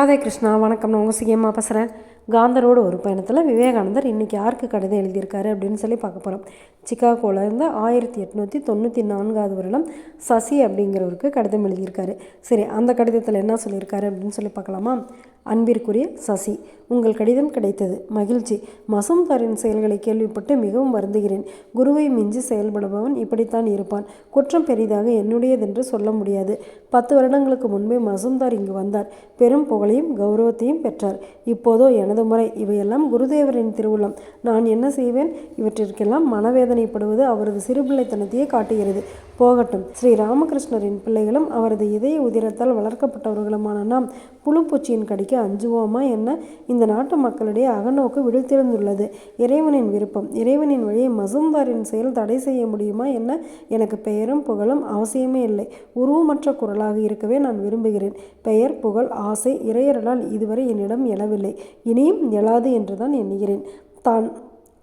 ராதே கிருஷ்ணா வணக்கம். நான் உங்கள் சிஎம்மா பேசுகிறேன் காந்தரோட ஒரு பயணத்தில் விவேகானந்தர் இன்றைக்கி யாருக்கு கடிதம் எழுதியிருக்காரு அப்படின்னு சொல்லி பார்க்க போகிறோம் சிக்காகோலேருந்து ஆயிரத்தி எட்நூற்றி தொண்ணூற்றி நான்காவது வருடம் சசி அப்படிங்கிறவருக்கு கடிதம் எழுதியிருக்காரு. சரி அந்த கடிதத்தில் என்ன சொல்லியிருக்காரு அப்படின்னு சொல்லி பார்க்கலாமா? அன்பிற்குரிய சசி உங்கள் கடிதம் கிடைத்தது. மகிழ்ச்சி. மசூம்தாரின் செயல்களை கேள்விப்பட்டு மிகவும் வருந்துகிறேன். குருவை மிஞ்சி செயல்படுபவன் இப்படித்தான் இருப்பான். குற்றம் பெரிதாக என்னுடையதென்று சொல்ல முடியாது. பத்து வருடங்களுக்கு முன்பே மசூம்தார் இங்கு வந்தார். பெரும் புகழையும் கௌரவத்தையும் பெற்றார். இப்போதோ எனது முறை. இவையெல்லாம் குருதேவரின் திருவுள்ளம் நான் என்ன செய்வேன்? இவற்றிற்கெல்லாம் மனவேதனைப்படுவது அவரது சிறுபிள்ளைத்தனத்தையே காட்டுகிறது. போகட்டும். ஸ்ரீ ராமகிருஷ்ணரின் பிள்ளைகளும் அவரது இதய உதிரத்தால் வளர்க்கப்பட்டவர்களுமான நாம் புழுப்பூச்சியின் கடிக்க அஞ்சுவோமா என்ன? இந்த நாட்டு மக்களுடைய அகநோக்கு விழித்திருந்துள்ளது இறைவனின் விருப்பம். இறைவனின் வழியை மசூம்தாரின் செயல் தடை செய்ய முடியுமா என்ன? எனக்கு பெயரும் புகழும் அவசியமே இல்லை. உருவமற்ற குரலாக இருக்கவே நான் விரும்புகிறேன். பெயர் புகழ் ஆசை இறையரலால் இதுவரை என்னிடம் எழவில்லை. இனியும் எழாது என்றுதான் எண்ணுகிறேன். தான்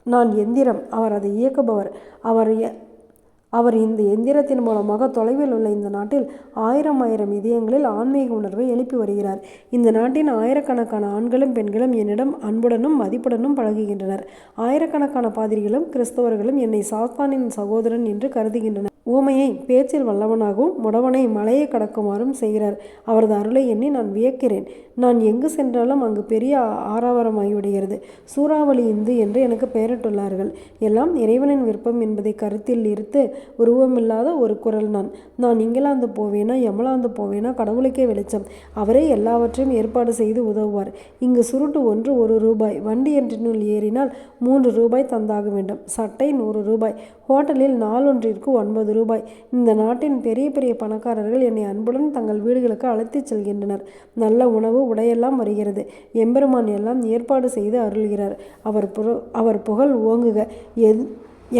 நான் எந்திரம். அவர் அதை இயக்குபவர். அவர் அவர் இந்த எந்திரத்தின் மூலமாக தொலைவில் உள்ள இந்த நாட்டில் ஆயிரம் ஆயிரம் இதயங்களில் ஆன்மீக உணர்வை எழுப்பி வருகிறார். இந்த நாட்டின் ஆயிரக்கணக்கான ஆண்களும் பெண்களும் என்னிடம் அன்புடனும் மதிப்புடனும் பழகுகின்றனர். ஆயிரக்கணக்கான பாதிரிகளும் கிறிஸ்தவர்களும் என்னை சாத்தானின் சகோதரன் என்று கருதுகின்றனர். ஊமையை பேச்சில் வல்லவனாகவும் முடவனை மலையை கடக்குமாறும் செய்கிறார். அவரது அருளை எண்ணி நான் வியக்கிறேன். நான் எங்கு சென்றாலும் அங்கு பெரிய ஆரவாரமாகிவிடுகிறது. சூறாவளி இந்து என்று எனக்கு பெயரிட்டுள்ளார்கள். எல்லாம் இறைவனின் விருப்பம் என்பதை கருத்தில் இருத்து உருவமில்லாத ஒரு குரல் நான். நான் இங்கிலாந்து போவேனா யமலாந்து போவேனா கடவுளுக்கே வெளிச்சம். அவரே எல்லாவற்றையும் ஏற்பாடு செய்து உதவுவார். இங்கு சுருட்டு ஒன்று ஒரு ரூபாய் வண்டி என்றினுள் ஏறினால் மூன்று ரூபாய் தந்தாக வேண்டும். சட்டை நூறு ரூபாய். ஹோட்டலில் நாளொன்றிற்கு ஒன்பது ரூபாய். இந்த நாட்டின் பெரிய பெரிய பணக்காரர்கள் என்னை அன்புடன் தங்கள் வீடுகளுக்கு அழைத்துச் செல்கின்றனர். நல்ல உணவு உடையெல்லாம் வருகிறது. எம்பெருமான் எல்லாம் ஏற்பாடு செய்து அருள்கிறார். அவர் புற அவர் புகழ் ஓங்குக. எது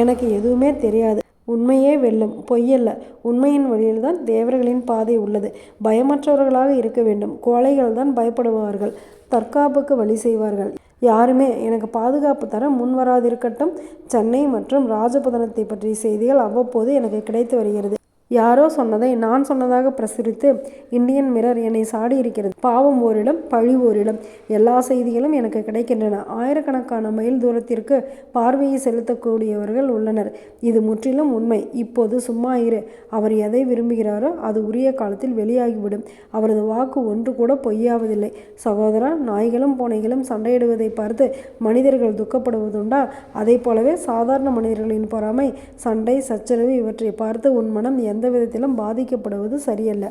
எனக்கு எதுவுமே தெரியாது. உண்மையே வெல்லும் பொய்யல்ல. உண்மையின் வழியில்தான் தேவர்களின் பாதை உள்ளது. பயமற்றவர்களாக இருக்க வேண்டும். கோழைகள் தான் பயப்படுவார்கள். தற்காப்புக்கு வழி செய்வார்கள். யாருமே எனக்கு பாதுகாப்பு தர முன்வராதிருக்கட்டும். சென்னை மற்றும் ராஜபதனத்தை பற்றிய செய்திகள் அவ்வப்போது எனக்கு கிடைத்து வருகிறது. யாரோ சொன்னதை நான் சொன்னதாக பிரசுரித்து இந்தியன் மிரர் என்னை சாடி இருக்கிறது. பாவம் ஓரிடம் பழி ஓரிடம். எல்லா செய்திகளும் எனக்கு கிடைக்கின்றன. ஆயிரக்கணக்கான மைல் தூரத்திற்கு பார்வையை செலுத்தக்கூடியவர்கள் உள்ளனர். இது முற்றிலும் உண்மை. இப்போது சும்மா இரு. அவர் எதை விரும்புகிறாரோ அது உரிய காலத்தில் வெளியாகிவிடும். அவரது வாக்கு ஒன்று கூட பொய்யாவதில்லை. சகோதரா நாய்களும் பூனைகளும் சண்டையிடுவதை பார்த்து மனிதர்கள் துக்கப்படுவதுண்டா? அதை போலவே சாதாரண மனிதர்களின் பொறாமை சண்டை சச்சரவு இவற்றை பார்த்து உன் மனம் எந்த விதத்திலும் பாதிக்கப்படுவது சரியல்ல.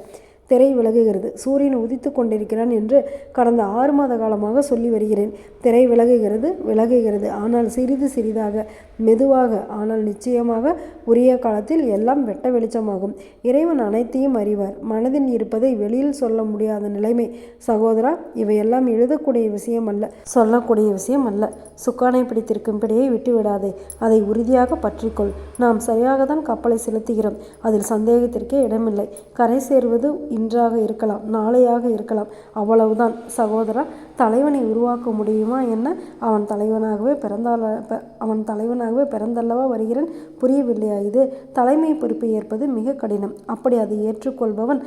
திரை விலகுகிறது. சூரியன் உதித்து கொண்டிருக்கிறான் என்று கடந்த ஆறு மாத காலமாக சொல்லி வருகிறேன். திரை விலகுகிறது விலகுகிறது. ஆனால் சிறிது சிறிதாக மெதுவாக ஆனால் நிச்சயமாக உரிய காலத்தில் எல்லாம் வெட்ட வெளிச்சமாகும். இறைவன் அனைத்தையும் அறிவார். மனதில் இருப்பதை வெளியில் சொல்ல முடியாத நிலைமை. சகோதரா இவையெல்லாம் எழுதக்கூடிய விஷயம் அல்ல சொல்லக்கூடிய விஷயம் அல்ல. சுக்கானை பிடித்திருக்கும் பிடியை விட்டுவிடாதே. அதை உறுதியாக பற்றிக்கொள். நாம் சரியாக தான் கப்பலை செலுத்துகிறோம். அதில் சந்தேகத்திற்கே இடமில்லை. கரை சேர்வது இன்றாக இருக்கலாம் நாளையாக இருக்கலாம். அவ்வளவுதான். சகோதரா தலைவனை உருவாக்க முடியுமா என்ன? அவன் தலைவனாகவே பிறந்தால அவன் தலைவனாகவே பிறந்தல்லவா வருகிறேன்? புரியவில்லையா இது? தலைமை பொறுப்பை ஏற்பது மிக கடினம். அப்படி அதை ஏற்றுக்கொள்பவன்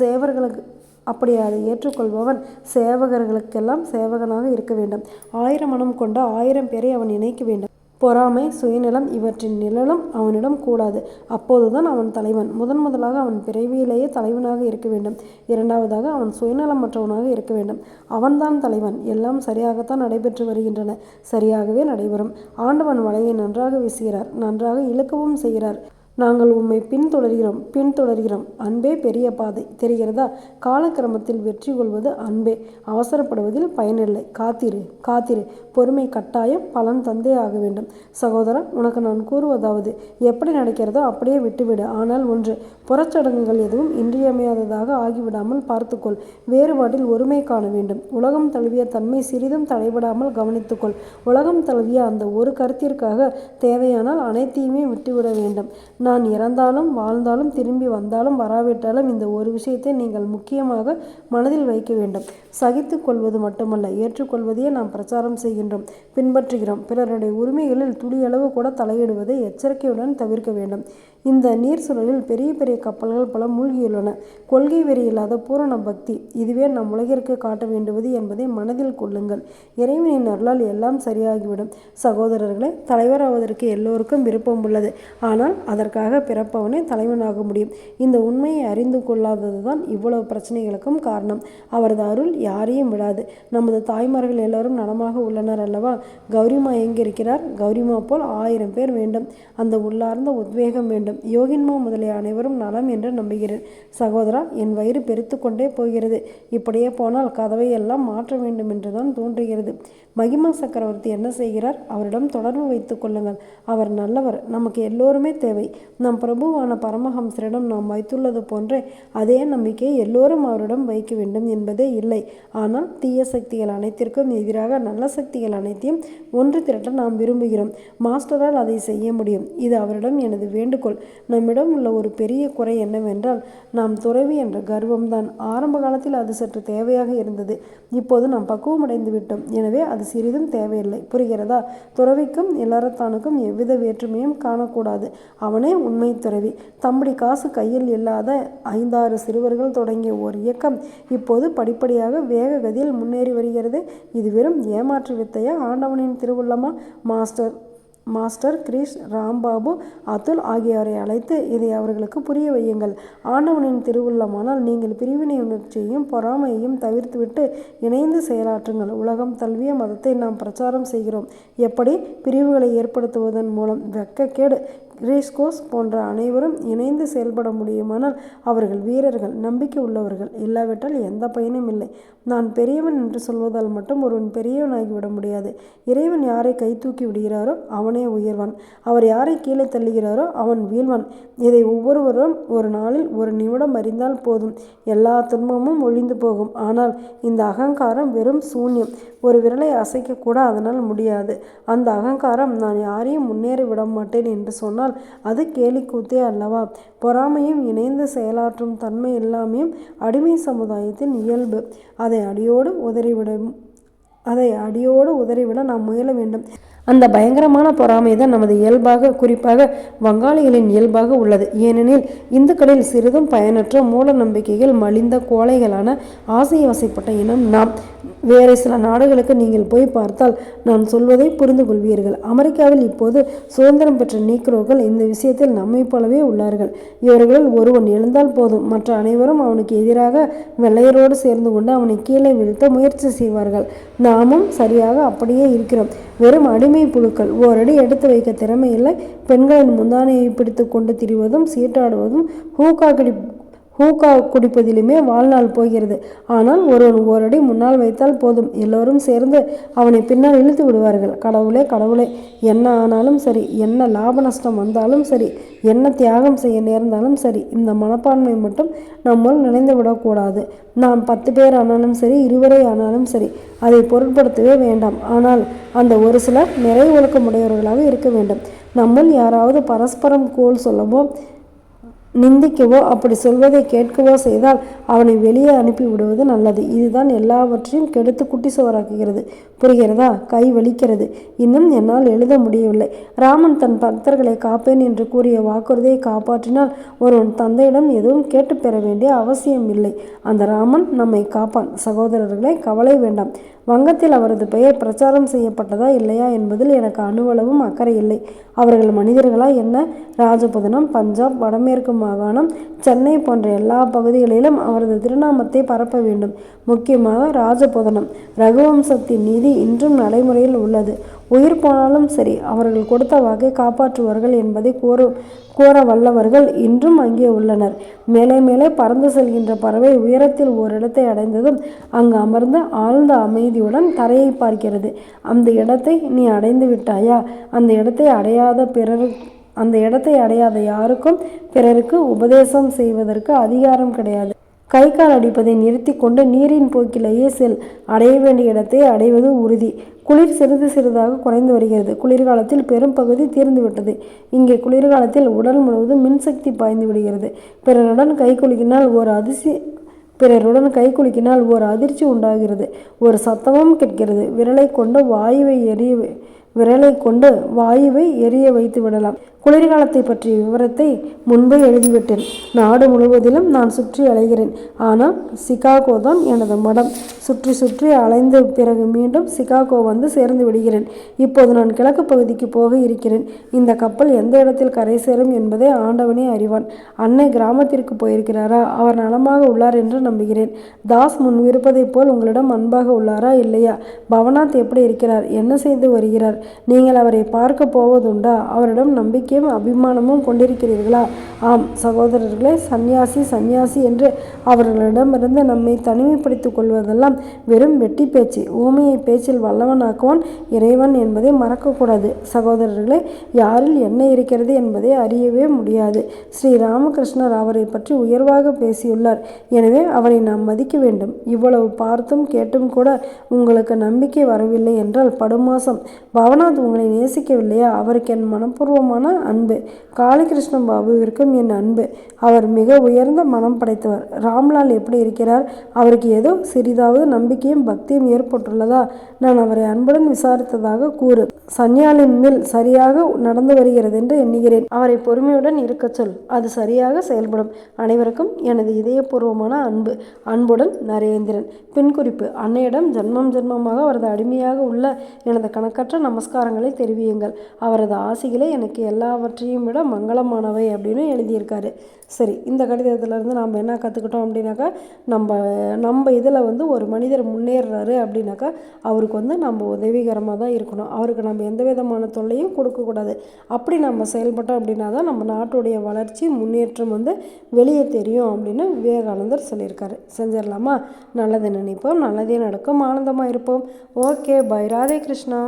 சேவர்களுக்கு அப்படி அதை ஏற்றுக்கொள்பவன் சேவகர்களுக்கெல்லாம் சேவகனாக இருக்க வேண்டும். ஆயிரம் மனம் கொண்ட ஆயிரம் பேரை அவன் இணைக்க வேண்டும். பொறாமை சுயநலம் இவற்றின் நிழலும் அவனிடம் கூடாது. அப்போதுதான் அவன் தலைவன். முதன் முதலாக அவன் பிறவியிலேயே தலைவனாக இருக்க வேண்டும். இரண்டாவதாக அவன் சுயநலமற்றவனாக இருக்க வேண்டும். அவன்தான் தலைவன். எல்லாம் சரியாகத்தான் நடைபெற்று வருகின்றன. சரியாகவே நடைபெறும். ஆண்டவன் வலையை நன்றாக வீசுகிறார். நன்றாக இழுக்கவும் செய்கிறார். நாங்கள் உம்மை பின்தொடர்கிறோம் பின்தொடர்கிறோம். அன்பே பெரிய பாதை. தெரிகிறதா? காலக்கிரமத்தில் வெற்றி கொள்வது அன்பே. அவசரப்படுவதில் பயனில்லை. காத்திரு காத்திரு. பொறுமை கட்டாயம் பலன் தந்தே ஆக வேண்டும். சகோதரா உனக்கு நான் கூறுவதாவது எப்படி நடக்கிறதோ அப்படியே விட்டுவிடு. ஆனால் ஒன்று புறச்சடங்குகள் எதுவும் இன்றியமையாததாக ஆகிவிடாமல் பார்த்துக்கொள். வேறுபாட்டில் ஒருமை காண வேண்டும். உலகம் தழுவிய தன்மை சிறிதும் தடைபடாமல் கவனித்துக்கொள். உலகம் தழுவிய அந்த ஒரு கருத்திற்காக தேவையானால் அனைத்தையுமே விட்டுவிட வேண்டும். நான் இறந்தாலும் வாழ்ந்தாலும் திரும்பி வந்தாலும் வராவிட்டாலும் இந்த ஒரு விஷயத்தை நீங்கள் முக்கியமாக மனதில் வைக்க வேண்டும். சகித்து கொள்வது மட்டுமல்ல ஏற்றுக்கொள்வதையே நாம் பிரச்சாரம் செய்கின்றோம் பின்பற்றுகிறோம். பிறருடைய உரிமைகளில் துளியளவு கூட தலையிடுவதை எச்சரிக்கையுடன் தவிர்க்க வேண்டும். இந்த நீர் சுழலில் பெரிய பெரிய கப்பல்கள் பல மூழ்கியுள்ளன. கொள்கை வெறி இல்லாத பூரண பக்தி. இதுவே நம் உலகிற்கு காட்ட வேண்டுவது என்பதை மனதில் கொள்ளுங்கள். இறைவனின் அருளால் எல்லாம் சரியாகிவிடும். சகோதரர்களே தலைவர் ஆவதற்கு எல்லோருக்கும் விருப்பம் உள்ளது. ஆனால் அதற்காக பிறப்பவனே தலைவனாக முடியும். இந்த உண்மையை அறிந்து கொள்ளாததுதான் இவ்வளவு பிரச்சனைகளுக்கும் காரணம். அவரது அருள் யாரையும் விடாது. நமது தாய்மார்கள் எல்லோரும் நலமாக உள்ளனர் அல்லவா? கௌரிமா எங்கிருக்கிறார்? கௌரிமா போல் ஆயிரம் பேர் வேண்டும். அந்த உள்ளார்ந்த உத்வேகம் வேண்டும். யோகின்மோ முதலிய அனைவரும் நலம் என்று நம்புகிறேன். சகோதரா என் வயிறு பெருத்து கொண்டே போகிறது. இப்படியே போனால் கதவை எல்லாம் மாற்ற வேண்டும் என்றுதான் தோன்றுகிறது. மகிமா சக்கரவர்த்தி என்ன செய்கிறார்? அவரிடம் தொடர்பு வைத்துக் கொள்ளுங்கள். அவர் நல்லவர். நமக்கு எல்லோருமே தேவை. நம் பிரபுவான பரமஹம்சரிடம் நாம் வைத்துள்ளது போன்றே அதே நம்பிக்கையை எல்லோரும் அவரிடம் வைக்க வேண்டும் என்பதே இல்லை. ஆனால் தீய சக்திகள் அனைத்திற்கும் எதிராக நல்ல சக்திகள் அனைத்தையும் ஒன்று திரட்ட நாம் விரும்புகிறோம். மாஸ்டரால் அதை செய்ய முடியும். இது அவரிடம் எனது வேண்டுகோள். நம்மிடம் உள்ள ஒரு பெரிய குறை என்னவென்றால் நாம் துறவி என்ற கர்வம்தான். ஆரம்ப காலத்தில் அது சற்று தேவையாக இருந்தது. இப்போது நாம் பக்குவம் அடைந்து விட்டோம் எனவே அது சிறிதும் தேவையில்லை. புரிகிறதா? துறவிக்கும் இளரத்தானுக்கும் எவ்வித வேற்றுமையும் காணக்கூடாது. அவனே உண்மை துறவி. தம்படி காசு கையில் இல்லாத ஐந்தாறு சிறுவர்கள் தொடங்கிய ஓர் இயக்கம் இப்போது படிப்படியாக வேக கதியில் முன்னேறி வருகிறது. இது வெறும் ஏமாற்று வித்தையா? ஆண்டவனின் திருவுள்ளமா? மாஸ்டர் மாஸ்டர் கிரீஷ் ராம்பாபு அதுல் ஆகியோரை அழைத்து இதை அவர்களுக்கு புரிய வையுங்கள். ஆண்டவனின் திருவுள்ளமானால் நீங்கள் பிரிவினை உணர்ச்சியையும் பொறாமையையும் தவிர்த்துவிட்டு இணைந்து செயலாற்றுங்கள். உலகம் தழுவிய மதத்தை நாம் பிரச்சாரம் செய்கிறோம். எப்படி? பிரிவுகளை ஏற்படுத்துவதன் மூலம். வெக்கக்கேடு கிரேஸ்கோஸ் போன்ற அனைவரும் இணைந்து செயல்பட முடியுமானால் அவர்கள் வீரர்கள் நம்பிக்கை உள்ளவர்கள். இல்லாவிட்டால் எந்த பயனும் இல்லை. நான் பெரியவன் என்று சொல்வதால் மட்டும் ஒருவன் பெரியவனாகிவிட முடியாது. இறைவன் யாரை கை தூக்கி விடுகிறாரோ அவனே உயர்வான். அவர் யாரை கீழே தள்ளுகிறாரோ அவன் வீழ்வான். இதை ஒவ்வொருவரும் ஒரு நாளில் ஒரு நிமிடம் அறிந்தால் போதும். எல்லா துன்பமும் ஒழிந்து போகும். ஆனால் இந்த அகங்காரம் வெறும் சூன்யம். ஒரு விரலை அசைக்கக்கூட அதனால் முடியாது. அந்த அகங்காரம் நான் யாரையும் முன்னேறி விட மாட்டேன் என்று சொன்னால் அது கேலிக்கூத்தே அல்லவா? பொறாமையும் இணைந்து செயலாற்றும் தன்மை எல்லாமையும் அடிமை சமுதாயத்தின் இயல்பு. அதை அடியோடு உதறிவிட அதை அடியோடு உதறிவிட நாம் முயல வேண்டும். அந்த பயங்கரமான பொறாமை தான் நமது இயல்பாக குறிப்பாக வங்காளிகளின் இயல்பாக உள்ளது. ஏனெனில் இந்துக்களில் சிறிதும் பயனற்ற மூட நம்பிக்கைகள் மலிந்த கோழைகளான ஆசை வசைப்பட்ட இனம் நாம். வேறு சில நாடுகளுக்கு நீங்கள் போய் பார்த்தால் நான் சொல்வதை புரிந்து கொள்வீர்கள். அமெரிக்காவில் இப்போது சுதந்திரம் பெற்ற நீக்ரோக்கள் இந்த விஷயத்தில் நம்மை போலவே உள்ளார்கள். இவர்களில் ஒருவன் எழுந்தால் போதும். மற்ற அனைவரும் அவனுக்கு எதிராக வெள்ளையரோடு சேர்ந்து கொண்டு அவனை கீழே வீழ்த்த முயற்சி செய்வார்கள். நாமும் சரியாக அப்படியே இருக்கிறோம். வெறும் அடிமை புழுக்கள். ஓரடி எடுத்து வைக்க திறமையில்லை. பெண்களின் முந்தானையை பிடித்து கொண்டு திரிவதும் சீட்டாடுவதும் ஹூக்கா கடி ஹூக்கா குடிப்பதிலுமே வாழ்நாள் போகிறது. ஆனால் ஒருவன் ஓரடி முன்னால் வைத்தால் போதும். எல்லோரும் சேர்ந்து அவனை பின்னால் இழுத்து விடுவார்கள். கடவுளே கடவுளே என்ன ஆனாலும் சரி என்ன லாப நஷ்டம் வந்தாலும் சரி என்ன தியாகம் செய்ய நேர்ந்தாலும் சரி இந்த மனப்பான்மை மட்டும் நம்மால் நினைந்து விடக்கூடாது. நாம் பத்து பேர் ஆனாலும் சரி இருவரே ஆனாலும் சரி அதை பொருட்படுத்தவே வேண்டாம். ஆனால் அந்த ஒரு சிலர் நிறை ஒழுக்கமுடையவர்களாக இருக்க வேண்டும். நம்முள் யாராவது பரஸ்பரம் கோல் சொல்லவோ நிந்திக்கவோ அப்படி சொல்வதை கேட்கவோ செய்தால் அவனை வெளியே அனுப்பி விடுவது நல்லது. இதுதான் எல்லாவற்றையும் கெடுத்து குட்டி சுவராக்குகிறது. புரிகிறதா? கை வலிக்கிறது. இன்னும் என்னால் எழுத முடியவில்லை. ராமன் தன் பக்தர்களை காப்பேன் என்று கூறிய வாக்குறுதியை காப்பாற்றினால் ஒருவன் தந்தையிடம் எதுவும் கேட்டு பெற வேண்டிய அவசியம் இல்லை. அந்த ராமன் நம்மை காப்பான். சகோதரர்களை கவலை வேண்டாம். வங்கத்தில் அவரது பெயர் பிரச்சாரம் செய்யப்பட்டதா இல்லையா என்பதில் எனக்கு அணுவளவும் அக்கறை இல்லை. அவர்கள் மனிதர்களா என்ன? ராஜபுதனம் பஞ்சாப் வடமேற்கு மாகாணம் சென்னை போன்ற எல்லா பகுதிகளிலும் அவரது திருநாமத்தை பரப்ப வேண்டும். முக்கியமாக ராஜபுதனம் ரகுவம்சத்தின் நீதி இன்றும் நடைமுறையில் உள்ளது. உயிர் போனாலும் சரி அவர்கள் கொடுத்த வாக்கை காப்பாற்றுவார்கள் என்பதை கோர கோர வல்லவர்கள் இன்றும் அங்கே உள்ளனர். மேலே மேலே பறந்து செல்கின்ற பறவை உயரத்தில் ஓரிடத்தை அடைந்ததும் அங்கு அமர்ந்து ஆழ்ந்த அமைதியுடன் தரையை பார்க்கிறது. அந்த இடத்தை நீ அடைந்து விட்டாயா? அந்த இடத்தை அடையாத பிறர் அந்த இடத்தை அடையாத யாருக்கும் பிறருக்கு உபதேசம் செய்வதற்கு அதிகாரம் கிடையாது. கை கால் அடிப்பதை நிறுத்தி கொண்டு நீரின் போக்கிலேயே செல் அடைய வேண்டிய இடத்தை அடைவது உறுதி. குளிர் சிறிது சிறிதாக குறைந்து வருகிறது. குளிர்காலத்தில் பெரும் பகுதி தீர்ந்துவிட்டது இங்கே குளிர்காலத்தில் உடல் முழுவதும் மின்சக்தி பாய்ந்து விடுகிறது. பிறருடன் கை குலுக்கினால் ஒரு அதிசி பிறருடன் கை குலுக்கினால் ஒரு அதிர்ச்சி உண்டாகிறது. ஒரு சத்தமும் கேட்கிறது. விரலை கொண்டு வாயுவை எரிய விரலை கொண்டு வாயுவை எரிய வைத்து விடலாம். குளிர்காலத்தை பற்றிய விவரத்தை முன்பே எழுதிவிட்டேன். நாடு முழுவதிலும் நான் சுற்றி அலைகிறேன். ஆனால் சிகாகோ தான் எனது மடம். சுற்றி சுற்றி அலைந்த பிறகு மீண்டும் சிகாகோ வந்து சேர்ந்து விடுகிறேன். இப்போது நான் கிழக்கு பகுதிக்கு போக இருக்கிறேன். இந்த கப்பல் எந்த இடத்தில் கரை சேரும் என்பதை ஆண்டவனே அறிவான். அன்னை கிராமத்திற்கு போயிருக்கிறாரா? அவர் நலமாக உள்ளார் என்று நம்புகிறேன். தாஸ் முன் இருப்பதைப் போல் உங்களிடம் அன்பாக உள்ளாரா இல்லையா? பவனாத் எப்படி இருக்கிறார்? என்ன செய்து வருகிறார்? நீங்கள் அவரை பார்க்க போவதுண்டா? அவரிடம் நம்பிக்கையும் அபிமானமும் கொண்டிருக்கிறீர்களா? ஆம் சகோதரர்களே சந்நியாசி சந்நியாசி என்று அவர்களிடமிருந்து நம்மை தனிமைப்படுத்திக் கொள்வதெல்லாம் வெறும் வெட்டி பேச்சு. ஊமையை பேச்சில் வல்லவனாக்குவான் இறைவன் என்பதை மறக்கக்கூடாது. சகோதரர்களே யாரில் என்ன இருக்கிறது என்பதை அறியவே முடியாது. ஸ்ரீ ராமகிருஷ்ணர் அவரை பற்றி உயர்வாக பேசியுள்ளார். எனவே அவரை நாம் மதிக்க வேண்டும். இவ்வளவு பார்த்தும் கேட்டும் கூட உங்களுக்கு நம்பிக்கை வரவில்லை என்றால் படுமாசம். பவனாத் உங்களை நேசிக்கவில்லையா? அவருக்கு என் மனப்பூர்வமான அன்பு. காளிகிருஷ்ண பாபுவிற்கும் என் அன்பு. அவர் மிக உயர்ந்த மனம் படைத்தவர். ராம்லால் எப்படி இருக்கிறார்? அவருக்கு ஏதோ சிறிதாவது நம்பிக்கையும் பக்தியும் ஏற்பட்டுள்ளதா? நான் அவரை அன்புடன் விசாரித்ததாக கூறு. சன்யாலின் மில் சரியாக நடந்து வருகிறது என்று எண்ணுகிறேன். அவரை பொறுமையுடன் இருக்கச் சொல். அது சரியாக செயல்படும். அனைவருக்கும் எனது இதயபூர்வமான அன்பு. அன்புடன் நரேந்திரன். பின்குறிப்பு. அன்னையிடம் ஜென்மம் ஜென்மமாக அவரது அடிமையாக உள்ள எனது கணக்கற்ற நமஸ்காரங்களை தெரிவியுங்கள். அவரது ஆசைகளே எனக்கு எல்லாவற்றையும் விட மங்களமானவை அப்படின்னு எழுதியிருக்காரு. சரி இந்த கடிதத்திலேருந்து நாம் என்ன கற்றுக்கிட்டோம் அப்படின்னாக்கா நம்ம நம்ம இதில் வந்து ஒரு மனிதர் முன்னேறுறாரு அப்படின்னாக்கா அவருக்கு வந்து நம்ம உதவிகரமாக தான் இருக்கணும். அவருக்கு நம்ம எந்த விதமான தொல்லையும் கொடுக்கக்கூடாது அப்படி நம்ம செயல்பட்டோம் அப்படின்னா தான் நம்ம நாட்டுடைய வளர்ச்சி முன்னேற்றம் வந்து வெளியே தெரியும் அப்படின்னு விவேகானந்தர் சொல்லியிருக்காரு. செஞ்சிடலாமா? நல்லது நினைப்போம் நல்லதே நடக்கும் ஆனந்தமாக இருப்போம். Okay bye Radhe Krishna.